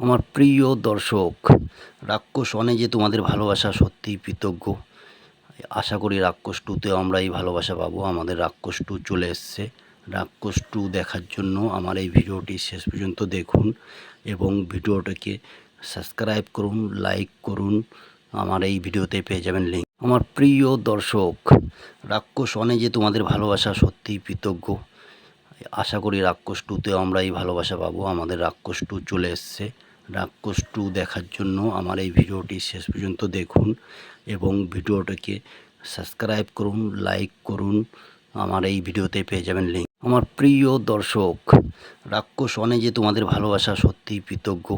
আমার প্রিয় দর্শক, রাক্ষস অনে যে তোমাদের ভালোবাসা সত্যিই কৃতজ্ঞ। আশা করি রাক্ষস টুতে আমরা এই ভালোবাসা পাবো। আমাদের রাক্ষস টু চলে এসছে। রাক্ষস টু দেখার জন্য আমার এই ভিডিওটি শেষ পর্যন্ত দেখুন এবং ভিডিওটাকে সাবস্ক্রাইব করুন, লাইক করুন। আমার এই ভিডিওতে পেয়ে যাবেন লিঙ্ক আমার প্রিয় দর্শক, রাক্ষস অনে যে তোমাদের ভালোবাসা সত্যিই কৃতজ্ঞ। আশা করি রাক্ষস টুতে আমরা এই ভালোবাসা পাবো। আমাদের রাক্ষস টু চলে এসছে। রাক্ষস টু দেখার জন্য আমার এই ভিডিওটি শেষ পর্যন্ত দেখুন এবং ভিডিওটাকে সাবস্ক্রাইব করুন, লাইক করুন। আমার এই ভিডিওতে পেয়ে যাবেন লিঙ্ক আমার প্রিয় দর্শক, রাক্ষস অনে যে তোমাদের ভালোবাসা সত্যিই কৃতজ্ঞ।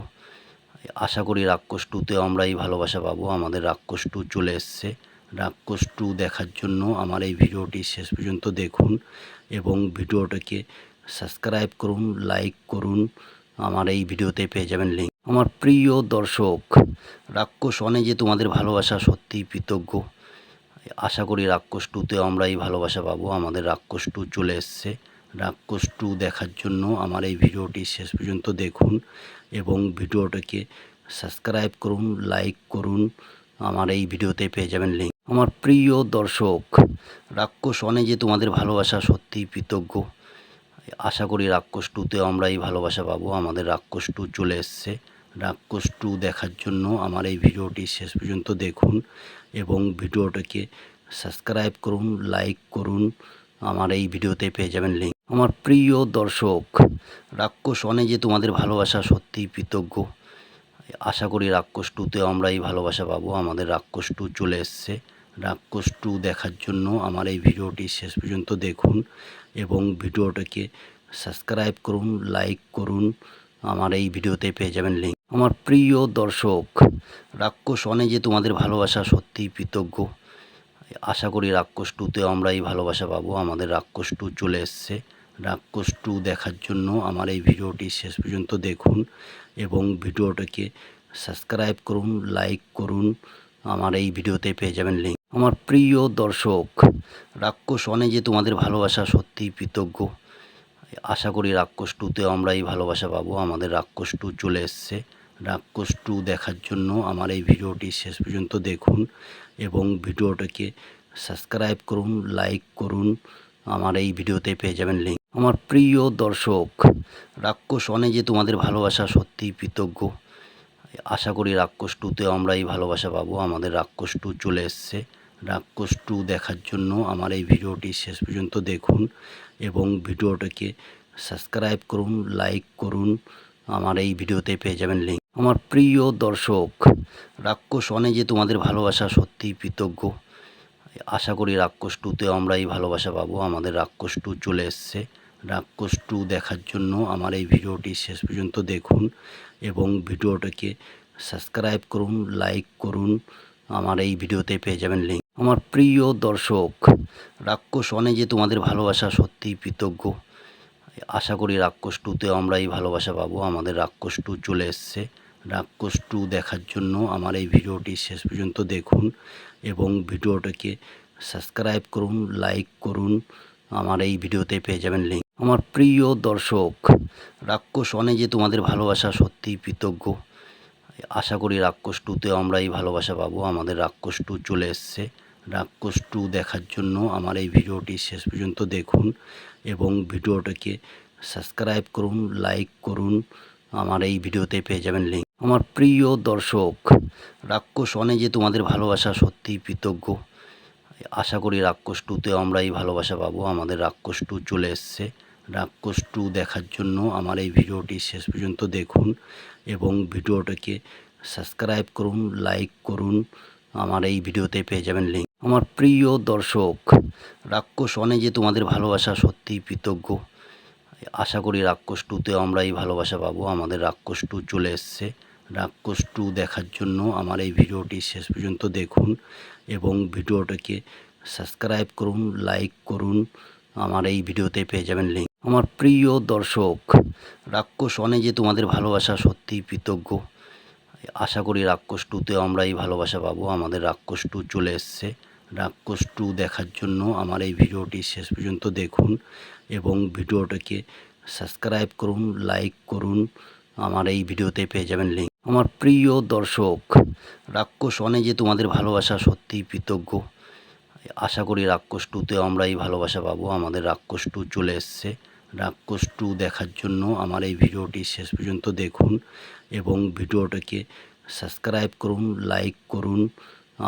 আশা করি রাক্ষস টুতে আমরা এই ভালোবাসা পাবো। আমাদের রাক্ষস টু চলে এসছে। রাক্ষস টু দেখার জন্য আমার এই ভিডিওটি শেষ পর্যন্ত দেখুন এবং ভিডিওটাকে সাবস্ক্রাইব করুন, লাইক করুন। আমার এই ভিডিওতে পেয়ে যাবেন লিঙ্ক আমার প্রিয় দর্শক, রাক্ষস অনে যে তোমাদের ভালোবাসা সত্যিই কৃতজ্ঞ। আশা করি রাক্ষস টুতে আমরা এই ভালোবাসা পাবো। আমাদের রাক্ষস টু চলে এসছে। রাক্ষস টু দেখার জন্য আমার এই ভিডিওটি শেষ পর্যন্ত দেখুন এবং ভিডিওটাকে সাবস্ক্রাইব করুন লাইক করুন। আমার এই ভিডিওতে পেয়ে যাবেন লিঙ্ক আমার প্রিয় দর্শক, রাক্ষস অনে যে তোমাদের ভালোবাসা সত্যিই কৃতজ্ঞ। আশা করি রাক্ষস টুতে আমরা এই ভালোবাসা পাবো। আমাদের রাক্ষস টু চলে এসছে। রাক্ষস টু দেখার জন্য আমার এই ভিডিওটি শেষ পর্যন্ত দেখুন এবং ভিডিওটাকে সাবস্ক্রাইব করুন, লাইক করুন। আমার এই ভিডিওতে পেয়ে যাবেন লিঙ্ক আমার প্রিয় দর্শক, রাক্ষস অনে যে তোমাদের ভালোবাসা সত্যিই কৃতজ্ঞ। আশা করি রাক্ষস টুতে আমরা এই ভালোবাসা পাবো। আমাদের রাক্ষস টু চলে এসছে। রাক্ষস টু দেখার জন্য আমার এই ভিডিওটি শেষ পর্যন্ত দেখুন। এবং ভিডিওটাকে সাবস্ক্রাইব করুন, লাইক করুন। আমার এই ভিডিওতে পেয়ে যাবেন লিঙ্ক আমার প্রিয় দর্শক, রাক্ষস অনে যে তোমাদের ভালোবাসা সত্যিই কৃতজ্ঞ। আশা করি রাক্ষস টুতে আমরা এই ভালোবাসা পাবো। আমাদের রাক্ষস টু চলে এসছে। রাক্ষস টু দেখার জন্য আমার এই ভিডিওটি শেষ পর্যন্ত দেখুন এবং ভিডিওটাকে সাবস্ক্রাইব করুন, লাইক করুন। আমার এই ভিডিওতে পেয়ে যাবেন লিঙ্ক আমার প্রিয় দর্শক, রাক্ষস অনে যে তোমাদের ভালোবাসা সত্যিই কৃতজ্ঞ। আশা করি রাক্ষস টুতে আমরা এই ভালোবাসা পাবো। আমাদের রাক্ষস টু চলে এসছে। রাক্ষস টু দেখার জন্য আমার এই ভিডিওটি শেষ পর্যন্ত দেখুন এবং ভিডিওটাকে সাবস্ক্রাইব করুন, লাইক করুন। আমার এই ভিডিওতে পেয়ে যাবেন লিঙ্ক আমার প্রিয় দর্শক, রাক্ষস অনে যে তোমাদের ভালোবাসা সত্যিই কৃতজ্ঞ। আশা করি রাক্ষস টুতে আমরা এই ভালোবাসা পাবো। আমাদের রাক্ষস টু চলে এসছে। রাক্ষস টু দেখার জন্য আমার এই ভিডিওটি শেষ পর্যন্ত দেখুন এবং ভিডিওটাকে সাবস্ক্রাইব করুন, লাইক করুন। আমার এই ভিডিওতে পেয়ে যাবেন লিঙ্ক আমার প্রিয় দর্শক, রাক্ষস অনে যে তোমাদের ভালোবাসা সত্যিই কৃতজ্ঞ। আশা করি রাক্ষস টুতে আমরা এই ভালোবাসা পাবো। আমাদের রাক্ষস টু চলে এসছে। রাক্ষস টু দেখার জন্য আমার এই ভিডিওটি শেষ পর্যন্ত দেখুন এবং ভিডিওটাকে সাবস্ক্রাইব করুন, লাইক করুন। আমার এই ভিডিওতে পেয়ে যাবেন লিঙ্ক আমার প্রিয় দর্শক, রাক্ষস অনে যে তোমাদের ভালোবাসা সত্যিই কৃতজ্ঞ। আশা করি রাক্ষস টুতে আমরা এই ভালোবাসা পাবো। আমাদের রাক্ষস টু চলে এসছে। রাক্ষস টু দেখার জন্য আমার এই ভিডিওটি শেষ পর্যন্ত দেখুন এবং ভিডিওটাকে সাবস্ক্রাইব করুন, লাইক করুন। আমার এই ভিডিওতে পেয়ে যাবেন লিঙ্ক আমার প্রিয় দর্শক, রাক্ষস অনে যে তোমাদের ভালোবাসা সত্যিই কৃতজ্ঞ। আশা করি রাক্ষস টুতে আমরা এই ভালোবাসা পাবো। আমাদের রাক্ষস টু চলে এসছে। রাক্ষস টু দেখার জন্য আমার এই ভিডিওটি শেষ পর্যন্ত দেখুন এবং ভিডিওটাকে সাবস্ক্রাইব করুন, লাইক করুন। আমার এই ভিডিওতে পেয়ে যাবেন লিঙ্ক আমার প্রিয় দর্শক, রাক্ষস অনে যে তোমাদের ভালোবাসা সত্যিই কৃতজ্ঞ। আশা করি রাক্ষস টুতে আমরা এই ভালোবাসা পাবো। আমাদের রাক্ষস টু চলে এসছে। রাক্ষস টু দেখার জন্য আমার এই ভিডিওটি শেষ পর্যন্ত দেখুন এবং ভিডিওটাকে সাবস্ক্রাইব করুন, লাইক করুন। আমার এই ভিডিওতে পেয়ে যাবেন লিঙ্ক আমার প্রিয় দর্শক, রাক্ষস অনে যে তোমাদের ভালোবাসা সত্যিই কৃতজ্ঞ। আশা করি রাক্ষস টুতে আমরা এই ভালোবাসা পাবো। আমাদের রাক্ষস টু চলে এসছে। রাক্ষস টু দেখার জন্য আমার এই ভিডিওটি শেষ পর্যন্ত দেখুন এবং ভিডিওটাকে সাবস্ক্রাইব করুন লাইক করুন। আমার এই ভিডিওতে পেয়ে যাবেন লিঙ্ক আমার প্রিয় দর্শক, রাক্ষস অনে যে তোমাদের ভালোবাসা সত্যিই কৃতজ্ঞ। আশা করি রাক্ষস টুতে আমরা এই ভালোবাসা পাবো। আমাদের রাক্ষস টু চলে এসছে। রাক্ষস টু দেখার জন্য আমার এই ভিডিওটি শেষ পর্যন্ত দেখুন এবং ভিডিওটাকে সাবস্ক্রাইব করুন, লাইক করুন। আমার এই ভিডিওতে পেয়ে যাবেন লিঙ্ক আমার প্রিয় দর্শক, রাক্ষস অনে যে তোমাদের ভালোবাসা সত্যিই কৃতজ্ঞ। আশা করি রাক্ষস টুতে আমরা এই ভালোবাসা পাবো। আমাদের রাক্ষস টু চলে এসছে। রাক্ষস টু দেখার জন্য আমার এই ভিডিওটি শেষ পর্যন্ত দেখুন। এবং ভিডিওটাকে সাবস্ক্রাইব করুন, লাইক করুন।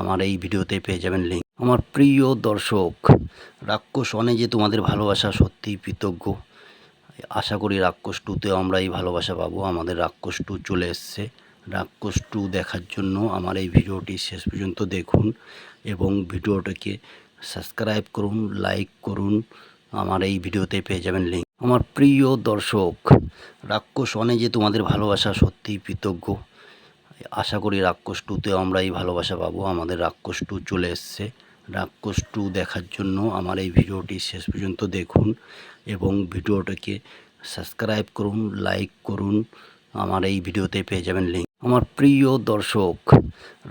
আমার এই ভিডিওতে পেয়ে যাবেন লিঙ্ক আমার প্রিয় দর্শক, রাক্ষস অনে যে তোমাদের ভালোবাসা সত্যিই কৃতজ্ঞ। আশা করি রাক্ষস টুতেও আমরা এই ভালোবাসা পাবো। আমাদের রাক্ষস টু চলে এসছে। রাক্ষস টু দেখার জন্য আমার এই ভিডিওটি শেষ পর্যন্ত দেখুন এবং ভিডিওটাকে সাবস্ক্রাইব করুন, লাইক করুন। আমার এই ভিডিওতে পেয়ে যাবেন লিঙ্ক আমার প্রিয় দর্শক, রাক্ষস অনে যে তোমাদের ভালোবাসা সত্যিই কৃতজ্ঞ। আশা করি রাক্ষস টুতেও আমরা এই ভালোবাসা পাবো। আমাদের রাক্ষস টু চলে এসছে। রাক্ষস টু দেখার জন্য আমার এই ভিডিওটি শেষ পর্যন্ত দেখুন এবং ভিডিওটাকে সাবস্ক্রাইব করুন লাইক করুন। আমার এই ভিডিওতে পেয়ে যাবেন লিঙ্ক আমার প্রিয় দর্শক,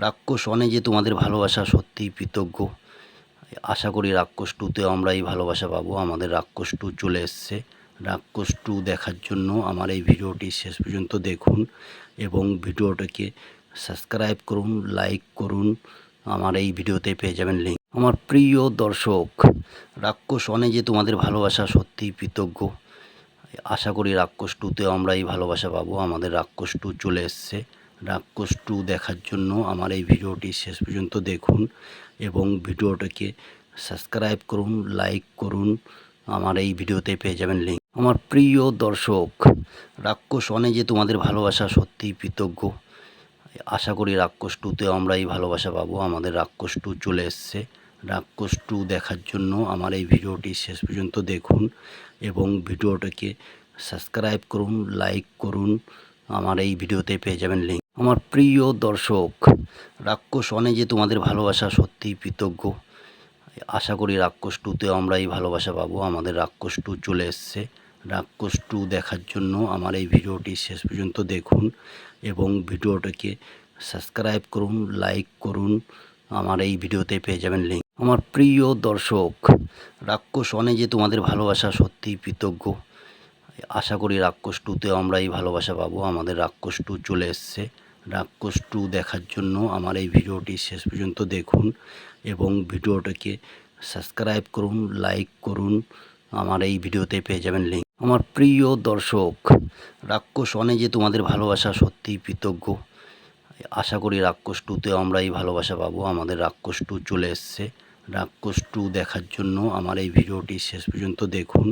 রাক্ষস অনে যে তোমাদের ভালোবাসা সত্যিই কৃতজ্ঞ। আশা করি রাক্ষস টুতেও আমরা এই ভালোবাসা পাবো। আমাদের রাক্ষস টু চলে এসছে। রাক্ষস টু দেখার জন্য আমার এই ভিডিওটি শেষ পর্যন্ত দেখুন এবং ভিডিওটাকে সাবস্ক্রাইব করুন, লাইক করুন। আমার এই ভিডিওতে পেয়ে যাবেন লিঙ্ক আমার প্রিয় দর্শক, রাক্ষস অনে যে তোমাদের ভালোবাসা সত্যিই কৃতজ্ঞ। আশা করি রাক্ষস টুতেও আমরা এই ভালোবাসা পাবো। আমাদের রাক্ষস টু চলে এসছে। রাক্ষস টু দেখার জন্য আমার এই ভিডিওটি শেষ পর্যন্ত দেখুন। এবং ভিডিওটাকে সাবস্ক্রাইব করুন, লাইক করুন। আমার এই ভিডিওতে পেয়ে যাবেন লিঙ্ক আমার প্রিয় দর্শক, রাক্ষস অনে যে তোমাদের ভালোবাসা সত্যিই কৃতজ্ঞ। আশা করি রাক্ষস টুতে আমরা এই ভালোবাসা পাবো। আমাদের রাক্ষস টু চলে এসছে। রাক্ষস টু দেখার জন্য আমার এই ভিডিওটি শেষ পর্যন্ত দেখুন এবং ভিডিওটাকে সাবস্ক্রাইব করুন, লাইক করুন। আমার এই ভিডিওতে পেয়ে যাবেন লিঙ্ক আমার প্রিয় দর্শক, রাক্ষস অনে যে তোমাদের ভালোবাসা সত্যিই কৃতজ্ঞ। আশা করি রাক্ষস টুতেও আমরা এই ভালোবাসা পাবো। আমাদের রাক্ষস টু চলে এসছে। রাক্ষস টু দেখার জন্য আমার এই ভিডিওটি শেষ পর্যন্ত দেখুন এবং ভিডিওটাকে সাবস্ক্রাইব করুন, লাইক করুন। আমার এই ভিডিওতে পেয়ে যাবেন লিঙ্ক আমার প্রিয় দর্শক, রাক্ষস অনে যে তোমাদের ভালোবাসা সত্যিই কৃতজ্ঞ। আশা করি রাক্ষস টুতেও আমরা এই ভালোবাসা পাবো। আমাদের রাক্ষস টু চলে এসছে। রাক্ষস টু দেখার জন্য আমার এই ভিডিওটি শেষ পর্যন্ত দেখুন এবং ভিডিওটাকে সাবস্ক্রাইব করুন, লাইক করুন। আমার এই ভিডিওতে পেয়ে যাবেন লিঙ্ক আমার প্রিয় দর্শক, রাক্ষস অনে যে তোমাদের ভালোবাসা সত্যিই কৃতজ্ঞ। আশা করি রাক্ষস টুতেও আমরা এই ভালোবাসা পাবো। আমাদের রাক্ষস টু চলে এসছে। রাক্ষস টু দেখার জন্য আমার এই ভিডিওটি শেষ পর্যন্ত দেখুন।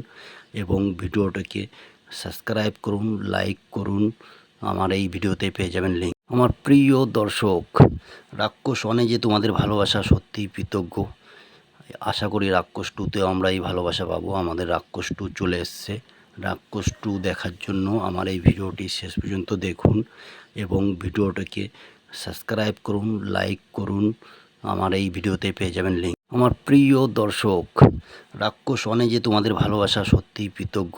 এবং ভিডিওটাকে সাবস্ক্রাইব করুন, লাইক করুন। আমার এই ভিডিওতে পেয়ে যাবেন লিঙ্ক আমার প্রিয় দর্শক, রাক্ষস অনে যে তোমাদের ভালোবাসা সত্যিই কৃতজ্ঞ। আশা করি রাক্ষস টুতেও আমরা এই ভালোবাসা পাবো। আমাদের রাক্ষস টু চলে এসছে। রাক্ষস টু দেখার জন্য আমার এই ভিডিওটি শেষ পর্যন্ত দেখুন এবং ভিডিওটাকে সাবস্ক্রাইব করুন, লাইক করুন। আমার এই ভিডিওতে পেয়ে যাবেন লিঙ্ক আমার প্রিয় দর্শক, রাক্ষস অনে যে তোমাদের ভালোবাসা সত্যিই কৃতজ্ঞ।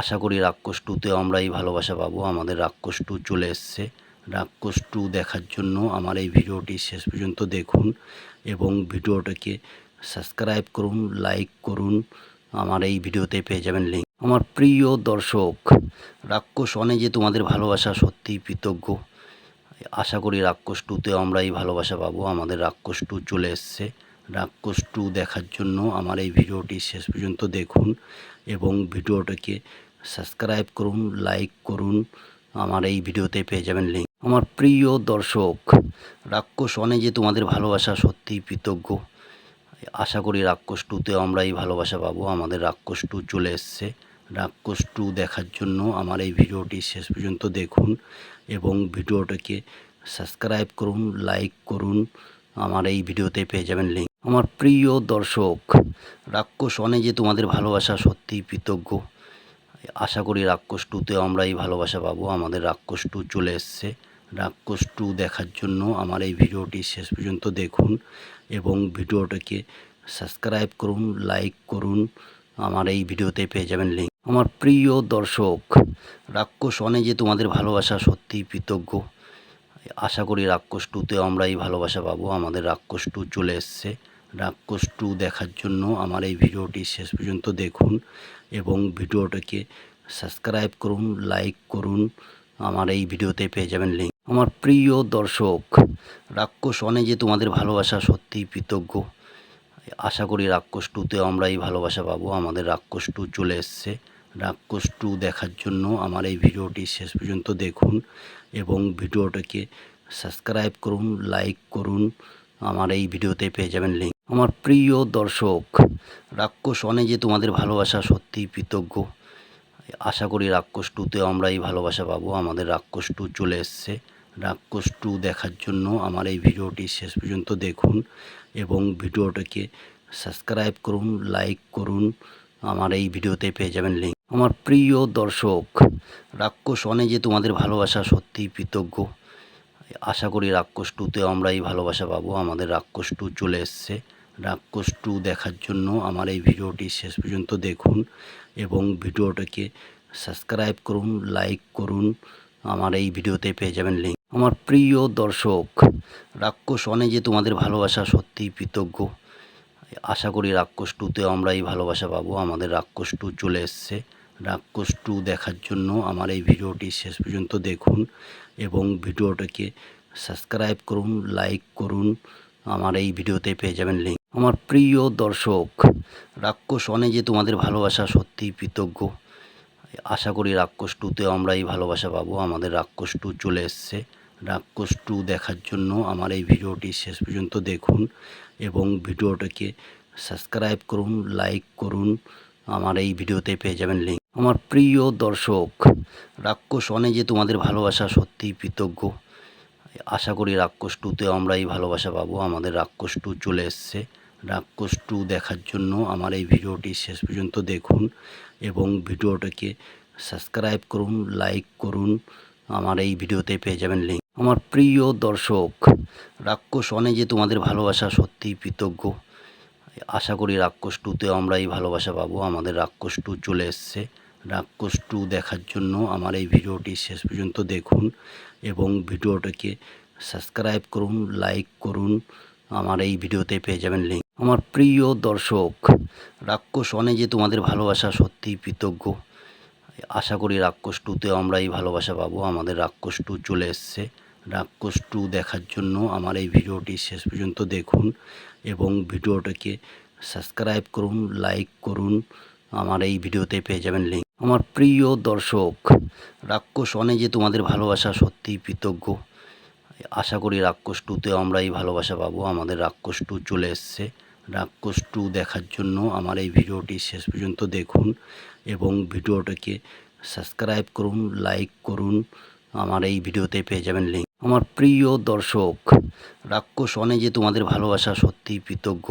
আশা করি রাক্ষস টুতেও আমরা এই ভালোবাসা পাবো। আমাদের রাক্ষস টু চলে এসছে। রাক্ষস টু দেখার জন্য আমার এই ভিডিওটি শেষ পর্যন্ত দেখুন এবং ভিডিওটাকে সাবস্ক্রাইব করুন, লাইক করুন। আমার এই ভিডিওতে পেয়ে যাবেন লিঙ্ক আমার প্রিয় দর্শক, রাক্ষস অনে যে তোমাদের ভালোবাসা সত্যিই কৃতজ্ঞ। আশা করি রাক্ষস টুতেও আমরা এই ভালোবাসা পাবো। আমাদের রাক্ষস টু চলে এসছে। রাক্ষস টু দেখার জন্য আমার এই ভিডিওটি শেষ পর্যন্ত দেখুন এবং ভিডিওটাকে সাবস্ক্রাইব করুন, লাইক করুন। আমার এই ভিডিওতে পেয়ে যাবেন লিঙ্ক আমার প্রিয় দর্শক, রাক্ষস অনে যে তোমাদের ভালোবাসা সত্যিই কৃতজ্ঞ। আশা করি রাক্ষস টুতে আমরা এই ভালোবাসা পাবো। আমাদের রাক্ষস টু চলে এসছে। রাক্ষস টু দেখার জন্য আমার এই ভিডিওটি শেষ পর্যন্ত দেখুন এবং ভিডিওটাকে সাবস্ক্রাইব করুন, লাইক করুন। আমার এই ভিডিওতে পেয়ে যাবেন লিঙ্ক আমার প্রিয় দর্শক, রাক্ষস অনে যে তোমাদের ভালোবাসা সত্যিই কৃতজ্ঞ। আশা করি রাক্ষস টুতেও আমরা এই ভালোবাসা পাবো। আমাদের রাক্ষস টু চলে এসছে। রাক্ষস টু দেখার জন্য আমার এই ভিডিওটি শেষ পর্যন্ত দেখুন এবং ভিডিওটাকে সাবস্ক্রাইব করুন, লাইক করুন। আমার এই ভিডিওতে পেয়ে যাবেন লিঙ্ক আমার প্রিয় দর্শক, রাক্ষস অনে যে তোমাদের ভালোবাসা সত্যিই কৃতজ্ঞ। আশা করি রাক্ষস টুতেও আমরা এই ভালোবাসা পাবো। আমাদের রাক্ষস টু চলে এসছে। রাক্ষস টু দেখার জন্য আমার এই ভিডিওটি শেষ পর্যন্ত দেখুন এবং ভিডিওটাকে সাবস্ক্রাইব করুন, লাইক করুন। আমার এই ভিডিওতে পেয়ে যাবেন লিঙ্ক আমার প্রিয় দর্শক, রাক্ষস অনে যে তোমাদের ভালোবাসা সত্যি কৃতজ্ঞ। আশা করি রাক্ষস টুতে আমরা এই ভালোবাসা পাবো। আমাদের রাক্ষস টু চলে এসছে। রাক্ষস টু দেখার জন্য আমার এই ভিডিওটি শেষ পর্যন্ত দেখুন এবং ভিডিওটাকে সাবস্ক্রাইব করুন, লাইক করুন। আমার এই ভিডিওতে পেয়ে যাবেন লিঙ্ক আমার প্রিয় দর্শক, রাক্ষস অনে যে তোমাদের ভালোবাসা সত্যি কৃতজ্ঞ। আশা করি রাক্ষস টুতে আমরা এই ভালোবাসা পাবো। আমাদের রাক্ষস টু চলে এসছে। রাক্ষস টু দেখার জন্য আমার এই ভিডিওটি শেষ পর্যন্ত দেখুন এবং ভিডিওটাকে সাবস্ক্রাইব করুন, লাইক করুন। আমার এই ভিডিওতে পেয়ে যাবেন লিঙ্ক আমার প্রিয় দর্শক, রাক্ষস অনে যে তোমাদের ভালোবাসা সত্যি কৃতজ্ঞ। আশা করি রাক্ষস টুতে আমরা এই ভালোবাসা পাবো। আমাদের রাক্ষস টু চলে এসছে। রাক্ষস টু দেখার জন্য আমার এই ভিডিওটি শেষ পর্যন্ত দেখুন এবং ভিডিওটাকে সাবস্ক্রাইব করুন, লাইক করুন। আমার এই ভিডিওতে পেয়ে যাবেন লিঙ্ক আমার প্রিয় দর্শক, রাক্ষস অনে যে তোমাদের ভালোবাসা সত্যি কৃতজ্ঞ। আশা করি রাক্ষস টুতেও আমরা এই ভালোবাসা পাবো। আমাদের রাক্ষস টু চলে এসছে। রাক্ষস টু দেখার জন্য আমার এই ভিডিওটি শেষ পর্যন্ত দেখুন এবং ভিডিওটাকে সাবস্ক্রাইব করুন, লাইক করুন। আমার এই ভিডিওতে পেয়ে যাবেন লিঙ্ক আমার প্রিয় দর্শক, রাক্ষস অনে যে তোমাদের ভালোবাসা সত্যিই কৃতজ্ঞ। আশা করি রাক্ষস টুতেও আমরা এই ভালোবাসা পাবো। আমাদের রাক্ষস টু চলে এসছে। রাক্ষস টু দেখার জন্য আমার এই ভিডিওটি শেষ পর্যন্ত দেখুন এবং ভিডিওটাকে সাবস্ক্রাইব করুন, লাইক করুন। আমার এই ভিডিওতে পেয়ে যাবেন লিঙ্ক আমার প্রিয় দর্শক, রাক্ষস অনে যে তোমাদের ভালোবাসা সত্যিই কৃতজ্ঞ। আশা করি রাক্ষস টুতেও আমরা এই ভালোবাসা পাবো। আমাদের রাক্ষস টু চলে এসছে। রাক্ষস টু দেখার জন্য আমার এই ভিডিওটি শেষ পর্যন্ত দেখুন এবং ভিডিওটাকে সাবস্ক্রাইব করুন, লাইক করুন। আমার এই ভিডিওতে পেয়ে যাবেন লিঙ্ক আমার প্রিয় দর্শক, রাক্ষস অনে যে তোমাদের ভালোবাসা সত্যি কৃতজ্ঞ। আশা করি রাক্ষস টুতে আমরা এই ভালোবাসা পাবো। আমাদের রাক্ষস টু চলে এসছে। রাক্ষস টু দেখার জন্য আমার এই ভিডিওটি শেষ পর্যন্ত দেখুন এবং ভিডিওটাকে সাবস্ক্রাইব করুন, লাইক করুন। আমার এই ভিডিওতে পেয়ে যাবেন লিঙ্ক আমার প্রিয় দর্শক, রাক্ষস অনে যে তোমাদের ভালোবাসা সত্যি কৃতজ্ঞ। আশা করি রাক্ষস টুতে আমরা এই ভালোবাসা পাবো। আমাদের রাক্ষস টু চলে এসছে। রাক্ষস টু দেখার জন্য আমার এই ভিডিওটি শেষ পর্যন্ত দেখুন এবং ভিডিওটাকে সাবস্ক্রাইব করুন, লাইক করুন। আমার এই ভিডিওতে পেয়ে যাবেন লিঙ্ক আমার প্রিয় দর্শক, রাক্ষস অনে যে তোমাদের ভালোবাসা সত্যি কৃতজ্ঞ। আশা করি রাক্ষস টুতে আমরা এই ভালোবাসা পাবো। আমাদের রাক্ষস টু চলে এসছে। রাক্ষস টু দেখার জন্য আমার এই ভিডিওটি শেষ পর্যন্ত দেখুন এবং ভিডিওটাকে সাবস্ক্রাইব করুন, লাইক করুন। আমার এই ভিডিওতে পেয়ে যাবেন লিঙ্ক আমার প্রিয় দর্শক, রাক্ষস অনে যে তোমাদের ভালোবাসা সত্যি কৃতজ্ঞ।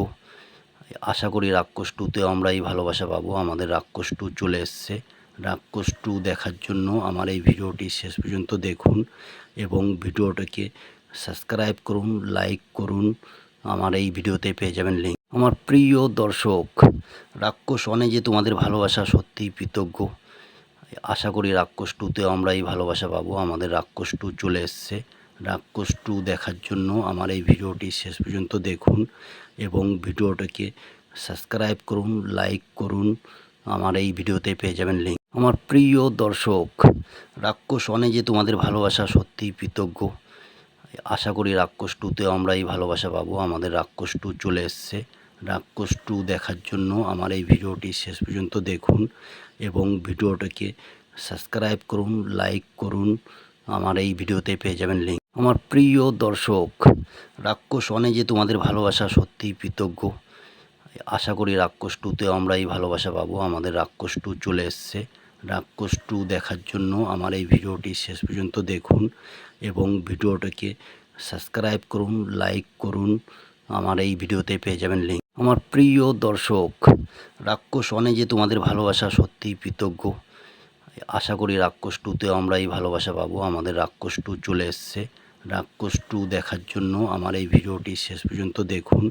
আশা করি রাক্ষস টুতেও আমরা এই ভালোবাসা পাবো। আমাদের রাক্ষস টু চলে এসছে। রাক্ষস টু দেখার জন্য আমার এই ভিডিওটি শেষ পর্যন্ত দেখুন এবং ভিডিওটাকে সাবস্ক্রাইব করুন, লাইক করুন। আমার এই ভিডিওতে পেয়ে যাবেন লিঙ্ক আমার প্রিয় দর্শক, রাক্ষস অনে যে তোমাদের ভালোবাসা সত্যি কৃতজ্ঞ। আশা করি রাক্ষস টুতেও আমরা এই ভালোবাসা পাবো। আমাদের রাক্ষস টু চলে এসছে। রাক্ষস টু দেখার জন্য আমার এই ভিডিওটি শেষ পর্যন্ত দেখুন এবং ভিডিওটাকে সাবস্ক্রাইব করুন, লাইক করুন। আমার এই ভিডিওতে পেয়ে যাবেন লিঙ্ক আমার প্রিয় দর্শক, রাক্ষস অনে যে তোমাদের ভালোবাসা সত্যি কৃতজ্ঞ। আশা করি রাক্ষস টুতেও আমরা এই ভালোবাসা পাবো। আমাদের রাক্ষস টু চলে এসছে। রাক্ষস টু দেখার জন্য আমার এই ভিডিওটি শেষ পর্যন্ত দেখুন এবং ভিডিওটাকে সাবস্ক্রাইব করুন, লাইক করুন। আমার এই ভিডিওতে পেয়ে যাবেন লিঙ্ক আমার প্রিয় দর্শক, রাক্ষস অনে যে তোমাদের ভালোবাসা সত্যি কৃতজ্ঞ। আশা করি রাক্ষস টুতেও আমরা এই ভালোবাসা পাবো। আমাদের রাক্ষস টু চলে এসছে। রাক্ষস টু দেখার জন্য আমার এই ভিডিওটি শেষ পর্যন্ত দেখুন এবং ভিডিওটাকে সাবস্ক্রাইব করুন, লাইক করুন। আমার এই ভিডিওতে পেয়ে যাবেন লিঙ্ক আমার প্রিয় দর্শক, রাক্ষস অনে যে তোমাদের ভালোবাসা সত্যি কৃতজ্ঞ। আশা করি রাক্ষস টুতেও আমরা এই ভালোবাসা পাবো। আমাদের রাক্ষস টু চলে এসছে। রাক্ষস টু দেখার জন্য আমার এই ভিডিওটি শেষ পর্যন্ত দেখুন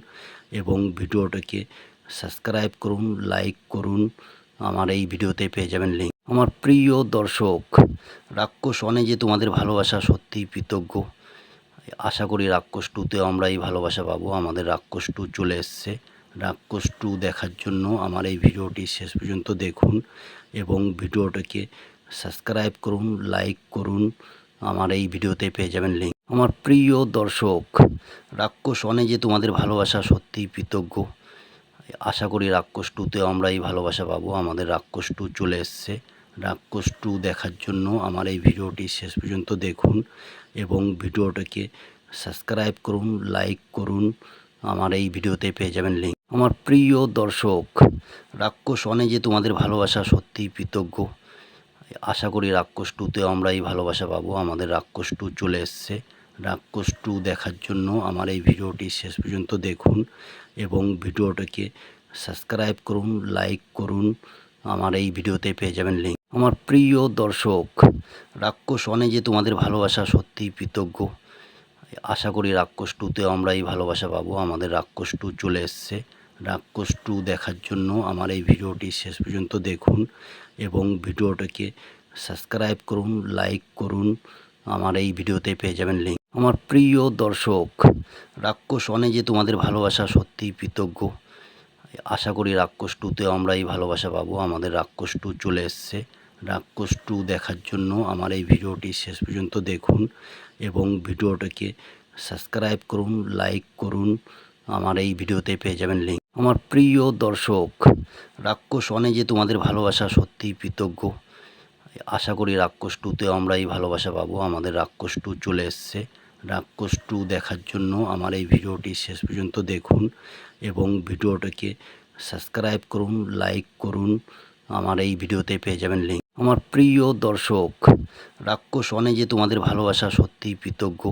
এবং ভিডিওটাকে সাবস্ক্রাইব করুন লাইক করুন। আমার এই ভিডিওতে পেয়ে যাবেন লিঙ্ক আমার প্রিয় দর্শক, রাক্ষস অনে যে তোমাদের ভালোবাসা সত্যি কৃতজ্ঞ। আশা করি রাক্ষস টুতে আমরা এই ভালোবাসা পাবো। আমাদের রাক্ষস টু চলে এসছে। রাক্ষস টু দেখার জন্য আমার এই ভিডিওটি শেষ পর্যন্ত দেখুন এবং ভিডিওটাকে সাবস্ক্রাইব করুন, লাইক করুন। আমার এই ভিডিওতে পেয়ে যাবেন লিঙ্ক আমার প্রিয় দর্শক, রাক্ষস অনে যে তোমাদের ভালোবাসা সত্যিই কৃতজ্ঞ। আশা করি রাক্ষস টুতে আমরা এই ভালোবাসা পাবো। আমাদের রাক্ষস টু চলে এসছে। রাক্ষস টু দেখার জন্য আমার এই ভিডিওটি শেষ পর্যন্ত দেখুন। এবং ভিডিওটাকে সাবস্ক্রাইব করুন, লাইক করুন। আমার এই ভিডিওতে পেয়ে যাবেন লিঙ্ক আমার প্রিয় দর্শক, রাক্ষস অনে যে তোমাদের ভালোবাসা সত্যিই কৃতজ্ঞ। আশা করি রাক্ষস টুতে আমরা এই ভালোবাসা পাবো। আমাদের রাক্ষস টু চলে এসছে। রাক্ষস টু দেখার জন্য আমার এই ভিডিওটি শেষ পর্যন্ত দেখুন এবং ভিডিওটাকে সাবস্ক্রাইব করুন, লাইক করুন। আমার এই ভিডিওতে পেয়ে যাবেন লিঙ্ক আমার প্রিয় দর্শক, রাক্ষস অনে যে তোমাদের ভালোবাসা সত্যিই কৃতজ্ঞ। আশা করি রাক্ষস টুতে আমরা এই ভালোবাসা পাবো। আমাদের রাক্ষস টু চলে এসছে। রাক্ষস টু দেখার জন্য আমার এই ভিডিওটি শেষ পর্যন্ত দেখুন এবং ভিডিওটাকে সাবস্ক্রাইব করুন, লাইক করুন। আমার এই ভিডিওতে পেয়ে যাবেন লিঙ্ক আমার প্রিয় দর্শক, রাক্ষস অনে যে তোমাদের ভালোবাসা সত্যিই কৃতজ্ঞ। আশা করি রাক্ষস টুতে আমরা এই ভালোবাসা পাবো। আমাদের রাক্ষস টু চলে এসছে। রাক্ষস টু দেখার জন্য আমার এই ভিডিওটি শেষ পর্যন্ত দেখুন এবং ভিডিওটাকে সাবস্ক্রাইব করুন, লাইক করুন। আমার এই ভিডিওতে পেয়ে যাবেন লিঙ্ক আমার প্রিয় দর্শক, রাক্ষস অনে যে তোমাদের ভালোবাসা সত্যিই কৃতজ্ঞ। আশা করি রাক্ষস টুতে আমরা এই ভালোবাসা পাবো। আমাদের রাক্ষস টু চলে এসছে। রাক্ষস টু দেখার জন্য আমার এই ভিডিওটি শেষ পর্যন্ত দেখুন এবং ভিডিওটাকে সাবস্ক্রাইব করুন, লাইক করুন। আমার এই ভিডিওতে পেয়ে যাবেন লিঙ্ক আমার প্রিয় দর্শক, রাক্ষস অনে যে তোমাদের ভালোবাসা সত্যিই কৃতজ্ঞ।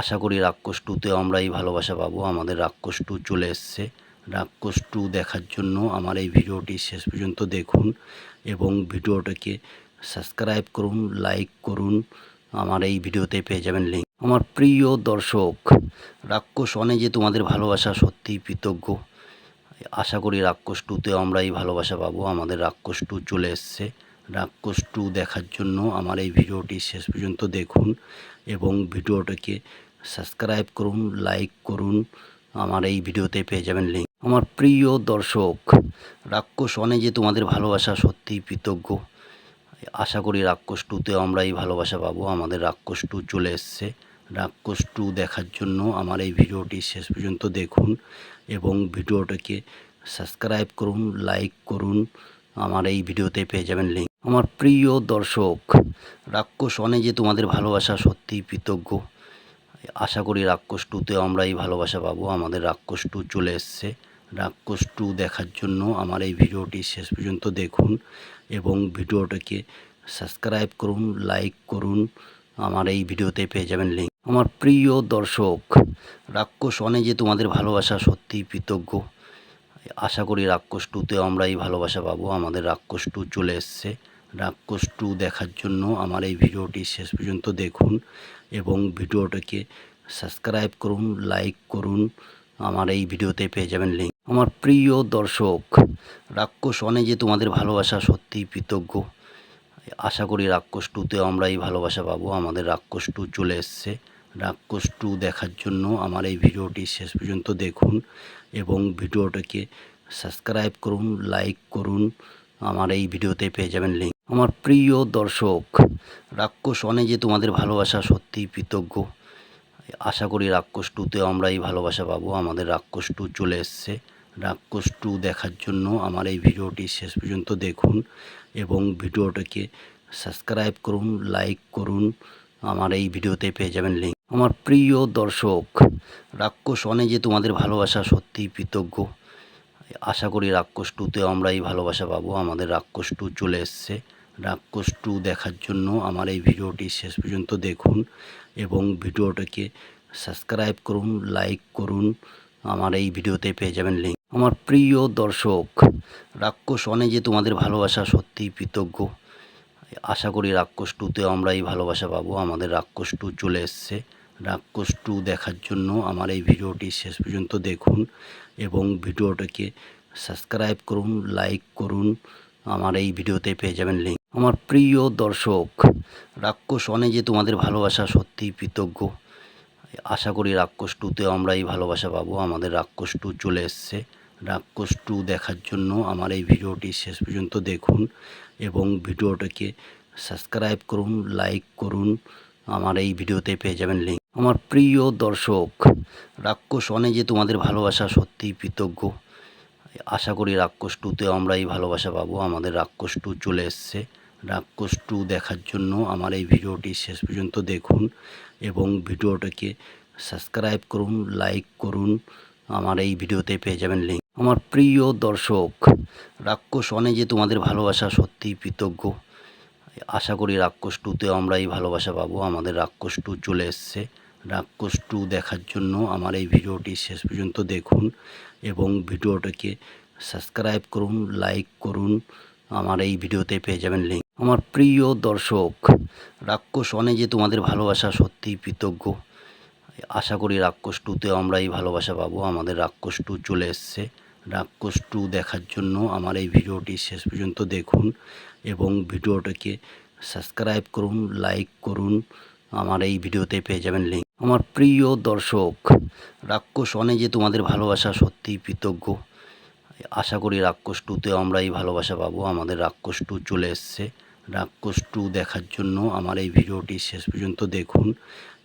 আশা করি রাক্ষস টুতে আমরা এই ভালোবাসা পাবো। আমাদের রাক্ষস টু চলে এসছে। রাক্ষস টু দেখার জন্য আমার এই ভিডিওটি শেষ পর্যন্ত দেখুন এবং ভিডিওটাকে সাবস্ক্রাইব করুন, লাইক করুন। আমার এই ভিডিওতে পেয়ে যাবেন লিঙ্ক আমার প্রিয় দর্শক, রাক্ষস অনে যে তোমাদের ভালোবাসা সত্যিই কৃতজ্ঞ। আশা করি রাক্ষস টুতে আমরা এই ভালোবাসা পাবো। আমাদের রাক্ষস টু চলে এসছে। রাক্ষস টু দেখার জন্য আমার এই ভিডিওটি শেষ পর্যন্ত দেখুন এবং ভিডিওটাকে সাবস্ক্রাইব করুন, লাইক করুন। আমার এই ভিডিওতে পেয়ে যাবেন লিঙ্ক আমার প্রিয় দর্শক, রাক্ষস অনে যে তোমাদের ভালোবাসা সত্যিই কৃতজ্ঞ। আশা করি রাক্ষস টুতে আমরা এই ভালোবাসা পাবো। আমাদের রাক্ষস টু চলে এসছে। রাক্ষস টু দেখার জন্য আমার এই ভিডিওটি শেষ পর্যন্ত দেখুন এবং ভিডিওটাকে সাবস্ক্রাইব করুন, লাইক করুন। আমার এই ভিডিওতে পেয়ে যাবেন লিঙ্ক আমার প্রিয় দর্শক, রাক্ষস অনে যে তোমাদের ভালোবাসা সত্যিই কৃতজ্ঞ। আশা করি রাক্ষস টুতে আমরা এই ভালোবাসা পাবো। আমাদের রাক্ষস টু চলে এসছে। রাক্ষস টু দেখার জন্য আমার এই ভিডিওটি শেষ পর্যন্ত দেখুন এবং ভিডিওটাকে সাবস্ক্রাইব করুন, লাইক করুন। আমার এই ভিডিওতে পেয়ে যাবেন লিঙ্ক আমার প্রিয় দর্শক, রাক্ষস অনে যে তোমাদের ভালোবাসা সত্যিই কৃতজ্ঞ। আশা করি রাক্ষস টুতে আমরা এই ভালোবাসা পাবো। আমাদের রাক্ষস টু চলে এসছে। রাক্ষস টু দেখার জন্য আমার এই ভিডিওটি শেষ পর্যন্ত দেখুন এবং ভিডিওটাকে সাবস্ক্রাইব করুন, লাইক করুন। আমার এই ভিডিওতে পেয়ে যাবেন লিঙ্ক আমার প্রিয় দর্শক, রাক্ষস অনে যে তোমাদের ভালোবাসা সত্যিই কৃতজ্ঞ। আশা করি রাক্ষস টুতে আমরা এই ভালোবাসা পাবো। আমাদের রাক্ষস টু চলে এসছে। রাক্ষস টু দেখার জন্য আমার এই ভিডিওটি শেষ পর্যন্ত দেখুন। এবং ভিডিওটাকে সাবস্ক্রাইব করুন, লাইক করুন। আমার এই ভিডিওতে পেয়ে যাবেন লিঙ্ক আমার প্রিয় দর্শক, রাক্ষস অনে যে তোমাদের ভালোবাসা সত্যিই কৃতজ্ঞ। আশা করি রাক্ষস টুতে আমরা এই ভালোবাসা পাবো। আমাদের রাক্ষস টু চলে এসছে। রাক্ষস টু দেখার জন্য আমার এই ভিডিওটি শেষ পর্যন্ত দেখুন এবং ভিডিওটাকে সাবস্ক্রাইব করুন, লাইক করুন। আমার এই ভিডিওতে পেয়ে যাবেন লিঙ্ক আমার প্রিয় দর্শক, রাক্ষস অনে যে তোমাদের ভালোবাসা সত্যিই কৃতজ্ঞ। আশা করি রাক্ষস টুতে আমরা এই ভালোবাসা পাবো। আমাদের রাক্ষস টু চলে এসছে। রাক্ষস টু দেখার জন্য আমার এই ভিডিওটি শেষ পর্যন্ত দেখুন এবং ভিডিওটাকে সাবস্ক্রাইব করুন, লাইক করুন। আমার এই ভিডিওতে পেয়ে যাবেন লিঙ্ক আমার প্রিয় দর্শক, রাক্ষস অনে যে তোমাদের ভালোবাসা সত্যিই কৃতজ্ঞ। আশা করি রাক্ষস টুতে আমরা এই ভালোবাসা পাবো। আমাদের রাক্ষস টু চলে এসছে। রাক্ষস টু দেখার জন্য আমার এই ভিডিওটি শেষ পর্যন্ত দেখুন এবং ভিডিওটাকে সাবস্ক্রাইব করুন, লাইক করুন। আমার এই ভিডিওতে পেয়ে যাবেন লিঙ্ক আমার প্রিয় দর্শক, রাক্ষস অনে যে তোমাদের ভালোবাসা সত্যিই কৃতজ্ঞ। আশা করি রাক্ষস টুতেও আমরা এই ভালোবাসা পাবো। আমাদের রাক্ষস টু চলে এসছে। রাক্ষস টু দেখার জন্য আমার এই ভিডিওটি শেষ পর্যন্ত দেখুন এবং ভিডিওটাকে সাবস্ক্রাইব করুন, লাইক করুন। আমার এই ভিডিওতে পেয়ে যাবেন লিঙ্ক আমার প্রিয় দর্শক, রাক্ষস অনে যে তোমাদের ভালোবাসা সত্যিই কৃতজ্ঞ। আশা করি রাক্ষস টুতে আমরা এই ভালোবাসা পাবো। আমাদের রাক্ষস টু চলে এসছে। রাক্ষস টু দেখার জন্য আমার এই ভিডিওটি শেষ পর্যন্ত দেখুন এবং ভিডিওটাকে সাবস্ক্রাইব করুন, লাইক করুন। আমার এই ভিডিওতে পেয়ে যাবেন লিঙ্ক আমার প্রিয় দর্শক, রাক্ষস অনে যে তোমাদের ভালোবাসা সত্যিই কৃতজ্ঞ। আশা করি রাক্ষস টুতে আমরা এই ভালোবাসা পাবো। আমাদের রাক্ষস টু চলে এসছে। রাক্ষস টু দেখার জন্য আমার এই ভিডিওটি শেষ পর্যন্ত দেখুন এবং ভিডিওটাকে সাবস্ক্রাইব করুন, লাইক করুন। আমার এই ভিডিওতে পেয়ে যাবেন লিঙ্ক আমার প্রিয় দর্শক, রাক্ষস অনে যে তোমাদের ভালোবাসা সত্যিই কৃতজ্ঞ। আশা করি রাক্ষস টুতে আমরা এই ভালোবাসা পাবো। আমাদের রাক্ষস টু চলে এসছে। রাক্ষস টু দেখার জন্য আমার এই ভিডিওটি শেষ পর্যন্ত দেখুন এবং ভিডিওটাকে সাবস্ক্রাইব করুন, লাইক করুন। আমার এই ভিডিওতে পেয়ে যাবেন লিঙ্ক আমার প্রিয় দর্শক, রাক্ষস অনে যে তোমাদের ভালোবাসা সত্যিই কৃতজ্ঞ। আশা করি রাক্ষস টুতে আমরা এই ভালোবাসা পাবো। আমাদের রাক্ষস টু চলে এসছে। রাক্ষস টু দেখার জন্য আমার এই ভিডিওটি শেষ পর্যন্ত দেখুন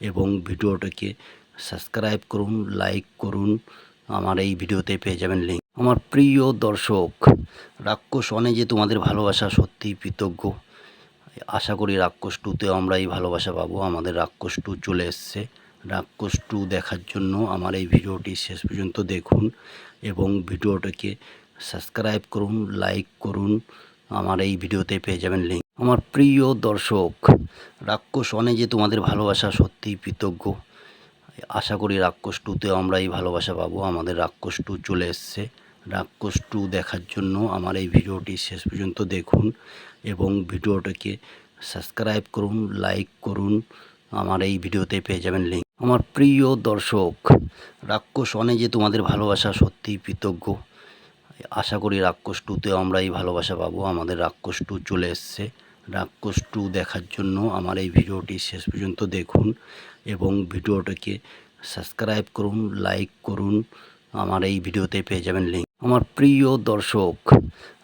এবং ভিডিওটাকে সাবস্ক্রাইব করুন, লাইক করুন। আমার এই ভিডিওতে পেয়ে যাবেন লিঙ্ক আমার প্রিয় দর্শক, রাক্ষস অনে যে তোমাদের ভালোবাসা সত্যিই কৃতজ্ঞ। আশা করি রাক্ষস টুতে আমরা এই ভালোবাসা পাবো। আমাদের রাক্ষস টু চলে এসছে। রাক্ষস টু দেখার জন্য আমার এই ভিডিওটি শেষ পর্যন্ত দেখুন এবং ভিডিওটাকে সাবস্ক্রাইব করুন, লাইক করুন। আমার এই ভিডিওতে পেয়ে যাবেন লিঙ্ক আমার প্রিয় দর্শক, রাক্ষস অনে যে তোমাদের ভালোবাসা সত্যিই কৃতজ্ঞ। আশা করি রাক্ষস টুতেও আমরা এই ভালোবাসা পাবো। আমাদের রাক্ষস টু চলে এসছে। রাক্ষস টু দেখার জন্য আমার এই ভিডিওটি শেষ পর্যন্ত দেখুন এবং ভিডিওটাকে সাবস্ক্রাইব করুন, লাইক করুন। আমার এই ভিডিওতে পেয়ে যাবেন লিঙ্ক আমার প্রিয় দর্শক, রাক্ষস অনে যে তোমাদের ভালোবাসা সত্যিই কৃতজ্ঞ। আশা করি রাক্ষস টুতেও আমরা এই ভালোবাসা পাবো। আমাদের রাক্ষস টু চলে এসছে। রাক্ষস টু দেখার জন্য আমার এই ভিডিওটি শেষ পর্যন্ত দেখুন এবং ভিডিওটাকে সাবস্ক্রাইব করুন, লাইক করুন। আমার এই ভিডিওতে পেয়ে যাবেন লিঙ্ক আমার প্রিয় দর্শক,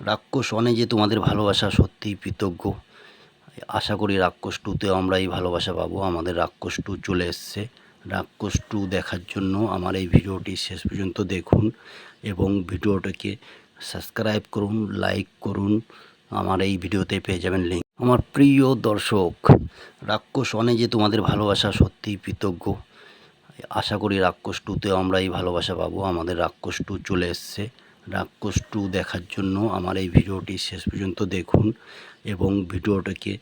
রাক্ষস অনে যে তোমাদের ভালোবাসা সত্যিই কৃতজ্ঞ। আশা করি রাক্ষস টুতেও আমরা এই ভালোবাসা পাবো। আমাদের রাক্ষস টু চলে এসছে। রাক্ষস টু দেখার জন্য আমার এই ভিডিওটি শেষ পর্যন্ত দেখুন এবং ভিডিওটাকে সাবস্ক্রাইব করুন, লাইক করুন। আমার এই ভিডিওতে পেয়ে যাবেন লিঙ্ক আমার প্রিয় দর্শক, রাক্ষস অনে যে তোমাদের ভালোবাসা সত্যিই কৃতজ্ঞ। আশা করি রাক্ষস টুতেও আমরা এই ভালোবাসা পাবো। আমাদের রাক্ষস টু চলে এসছে। রাক্ষস টু দেখার জন্য আমার এই ভিডিওটি শেষ পর্যন্ত দেখুন এবং ভিডিওটাকে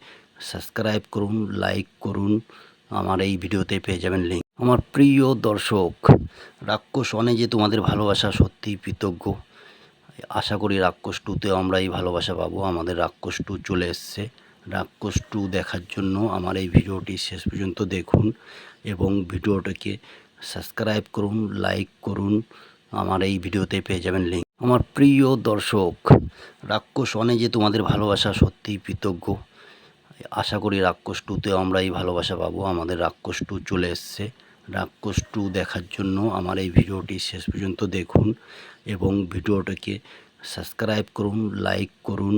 সাবস্ক্রাইব করুন, লাইক করুন। আমার এই ভিডিওতে পেয়ে যাবেন লিঙ্ক আমার প্রিয় দর্শক, রাক্ষস অনে যে তোমাদের ভালোবাসা সত্যিই কৃতজ্ঞ। আশা করি রাক্ষস টুতে আমরা এই ভালোবাসা পাবো। আমাদের রাক্ষস টু চলে এসছে। রাক্ষস টু দেখার জন্য আমার এই ভিডিওটি শেষ পর্যন্ত দেখুন এবং ভিডিওটাকে সাবস্ক্রাইব করুন, লাইক করুন। আমার এই ভিডিওতে পেয়ে যাবেন লিঙ্ক আমার প্রিয় দর্শক, রাক্ষস অনে যে তোমাদের ভালোবাসা সত্যিই কৃতজ্ঞ। আশা করি রাক্ষস টুতে আমরা এই ভালোবাসা পাবো। আমাদের রাক্ষস টু চলে এসছে। রাক্ষস টু দেখার জন্য আমার এই ভিডিওটি শেষ পর্যন্ত দেখুন এবং ভিডিওটাকে সাবস্ক্রাইব করুন, লাইক করুন।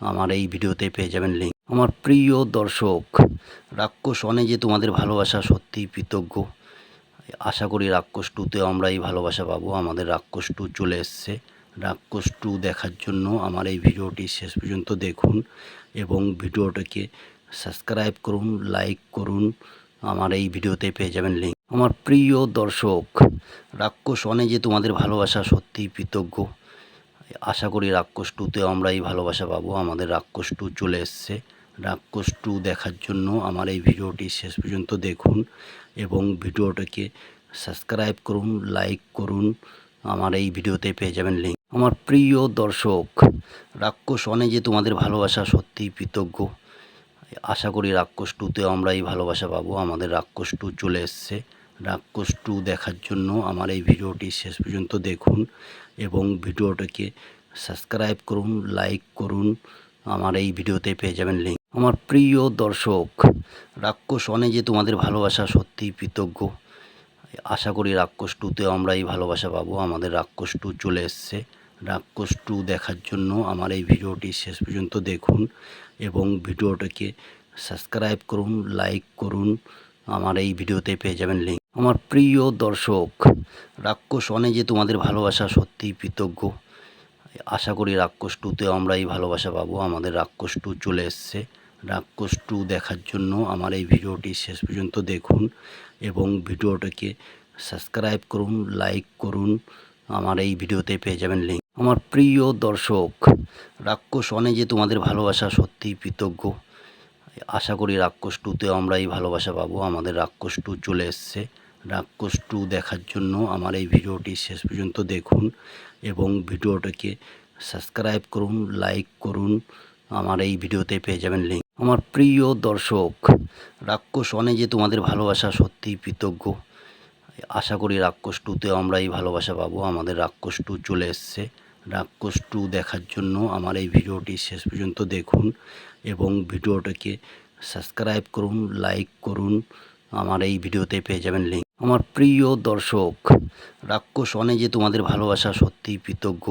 আমার এই ভিডিওতে পেয়ে যাবেন লিঙ্ক আমার প্রিয় দর্শক, রাক্ষস অনে যে তোমাদের ভালোবাসা সত্যিই কৃতজ্ঞ। আশা করি রাক্ষস টুতে আমরা এই ভালোবাসা পাবো। আমাদের রাক্ষস টু চলে এসছে। রাক্ষস টু দেখার জন্য আমার এই ভিডিওটি শেষ পর্যন্ত দেখুন এবং ভিডিওটাকে সাবস্ক্রাইব করুন, লাইক করুন। আমার এই ভিডিওতে পেয়ে যাবেন লিঙ্ক আমার প্রিয় দর্শক, রাক্ষস অনে যে তোমাদের ভালোবাসা সত্যিই কৃতজ্ঞ। আশা করি রাক্ষস টুতেও আমরা এই ভালোবাসা পাবো। আমাদের রাক্ষস টু চলে এসছে। রাক্ষস টু দেখার জন্য আমার এই ভিডিওটি শেষ পর্যন্ত দেখুন এবং ভিডিওটাকে সাবস্ক্রাইব করুন, লাইক করুন। আমার এই ভিডিওতে পেয়ে যাবেন লিঙ্ক আমার প্রিয় দর্শক, রাক্ষস অনে যে তোমাদের ভালোবাসা সত্যিই কৃতজ্ঞ। আশা করি রাক্ষস টুতেও আমরা এই ভালোবাসা পাবো। আমাদের রাক্ষস টু চলে এসছে। রাক্ষস টু দেখার জন্য আমার এই ভিডিওটি শেষ পর্যন্ত দেখুন এবং ভিডিওটাকে সাবস্ক্রাইব করুন, লাইক করুন। আমার এই ভিডিওতে পেয়ে যাবেন লিঙ্ক আমার প্রিয় দর্শক, রাক্ষস অনে যে তোমাদের ভালোবাসা সত্যিই কৃতজ্ঞ। আশা করি রাক্ষস টুতে আমরা এই ভালোবাসা পাবো। আমাদের রাক্ষস টু চলে এসছে। রাক্ষস টু দেখার জন্য আমার এই ভিডিওটি শেষ পর্যন্ত দেখুন এবং ভিডিওটাকে সাবস্ক্রাইব করুন, লাইক করুন। আমার এই ভিডিওতে পেয়ে যাবেন লিঙ্ক আমার প্রিয় দর্শক, রাক্ষস অনে যে তোমাদের ভালোবাসা সত্যিই কৃতজ্ঞ। আশা করি রাক্ষস টুতে আমরা এই ভালোবাসা পাবো। আমাদের রাক্ষস টু চলে এসছে। রাক্ষস টু দেখার জন্য আমার এই ভিডিওটি শেষ পর্যন্ত দেখুন এবং ভিডিওটাকে সাবস্ক্রাইব করুন, লাইক করুন। আমার এই ভিডিওতে পেয়ে যাবেন লিঙ্ক আমার প্রিয় দর্শক, রাক্ষস অনে যে তোমাদের ভালোবাসা সত্যিই কৃতজ্ঞ। আশা করি রাক্ষস টুতে আমরা এই ভালোবাসা পাবো। আমাদের রাক্ষস টু চলে এসছে। রাক্ষস টু দেখার জন্য আমার এই ভিডিওটি শেষ পর্যন্ত দেখুন এবং ভিডিওটাকে সাবস্ক্রাইব করুন, লাইক করুন। আমার এই ভিডিওতে পেয়ে যাবেন লিঙ্ক আমার প্রিয় দর্শক, রাক্ষস অনে যে তোমাদের ভালোবাসা সত্যিই কৃতজ্ঞ। আশা করি রাক্ষস টুতে আমরা এই ভালোবাসা পাবো। আমাদের রাক্ষস টু চলে এসছে। রাক্ষস টু দেখার জন্য আমার এই ভিডিওটি শেষ পর্যন্ত দেখুন এবং ভিডিওটাকে সাবস্ক্রাইব করুন, লাইক করুন। আমার এই ভিডিওতে পেয়ে যাবেন লিঙ্ক আমার প্রিয় দর্শক, রাক্ষস অনে যে তোমাদের ভালোবাসা সত্যিই কৃতজ্ঞ।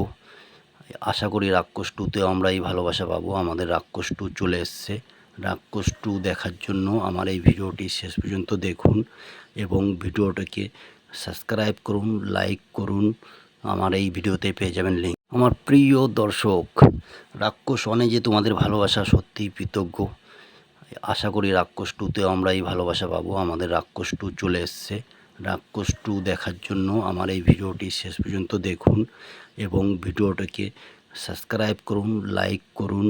আশা করি রাক্ষস টুতেও আমরা এই ভালোবাসা পাবো। আমাদের রাক্ষস টু চলে এসছে। রাক্ষস টু দেখার জন্য আমার এই ভিডিওটি শেষ পর্যন্ত দেখুন এবং ভিডিওটাকে সাবস্ক্রাইব করুন, লাইক করুন। আমার এই ভিডিওতে পেয়ে যাবেন লিঙ্ক আমার প্রিয় দর্শক, রাক্ষস অনে যে তোমাদের ভালোবাসা সত্যিই কৃতজ্ঞ। আশা করি রাক্ষস টুতেও আমরা এই ভালোবাসা পাবো। আমাদের রাক্ষস টু চলে এসছে। রাক্ষস টু দেখার জন্য আমার এই ভিডিওটি শেষ পর্যন্ত দেখুন এবং ভিডিওটাকে সাবস্ক্রাইব করুন, লাইক করুন।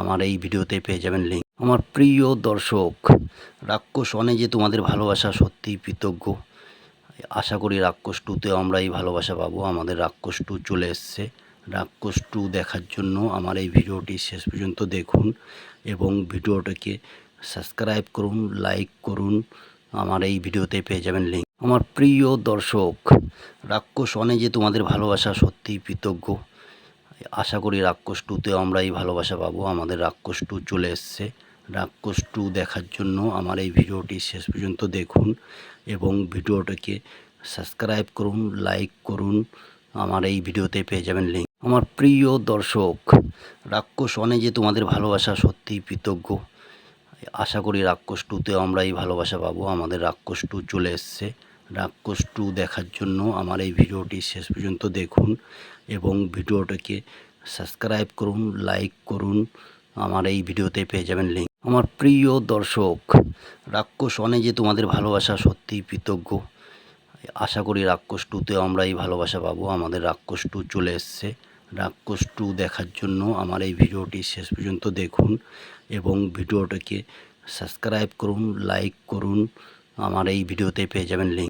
আমার এই ভিডিওতে পেয়ে যাবেন লিঙ্ক আমার প্রিয় দর্শক, রাক্ষস অনে যে তোমাদের ভালোবাসা সত্যিই কৃতজ্ঞ। আশা করি রাক্ষস টুতে আমরা এই ভালোবাসা পাবো। আমাদের রাক্ষস টু চলে এসছে। রাক্ষস টু দেখার জন্য আমার এই ভিডিওটি শেষ পর্যন্ত দেখুন এবং ভিডিওটাকে সাবস্ক্রাইব করুন, লাইক করুন। আমার এই ভিডিওতে পেয়ে যাবেন লিঙ্ক আমার প্রিয় দর্শক, রাক্ষস অনে যে তোমাদের ভালোবাসা সত্যিই কৃতজ্ঞ। আশা করি রাক্ষস টুতেও আমরা এই ভালোবাসা পাবো। আমাদের রাক্ষস টু চলে এসছে। রাক্ষস টু দেখার জন্য আমার এই ভিডিওটি শেষ পর্যন্ত দেখুন এবং ভিডিওটাকে সাবস্ক্রাইব করুন, লাইক করুন। আমার এই ভিডিওতে পেয়ে যাবেন লিঙ্ক আমার প্রিয় দর্শক, রাক্ষস অনে যে তোমাদের ভালোবাসা সত্যিই কৃতজ্ঞ। আশা করি রাক্ষস টুতেও আমরা এই ভালোবাসা পাবো। আমাদের রাক্ষস টু চলে এসছে। রাক্ষস টু দেখার জন্য আমার এই ভিডিওটি শেষ পর্যন্ত দেখুন এবং ভিডিওটাকে সাবস্ক্রাইব করুন, লাইক করুন। আমার এই ভিডিওতে পেয়ে যাবেন লিঙ্ক আমার প্রিয় দর্শক, রাক্ষস অনে যে তোমাদের ভালোবাসা সত্যিই কৃতজ্ঞ। আশা করি রাক্ষস টুতেও আমরা এই ভালোবাসা পাবো। আমাদের রাক্ষস টু চলে এসছে। রাক্ষস টু দেখার জন্য আমার এই ভিডিওটি শেষ পর্যন্ত দেখুন এবং ভিডিওটাকে সাবস্ক্রাইব করুন, লাইক করুন। আমার এই ভিডিওতে পেয়ে যাবেন লিঙ্ক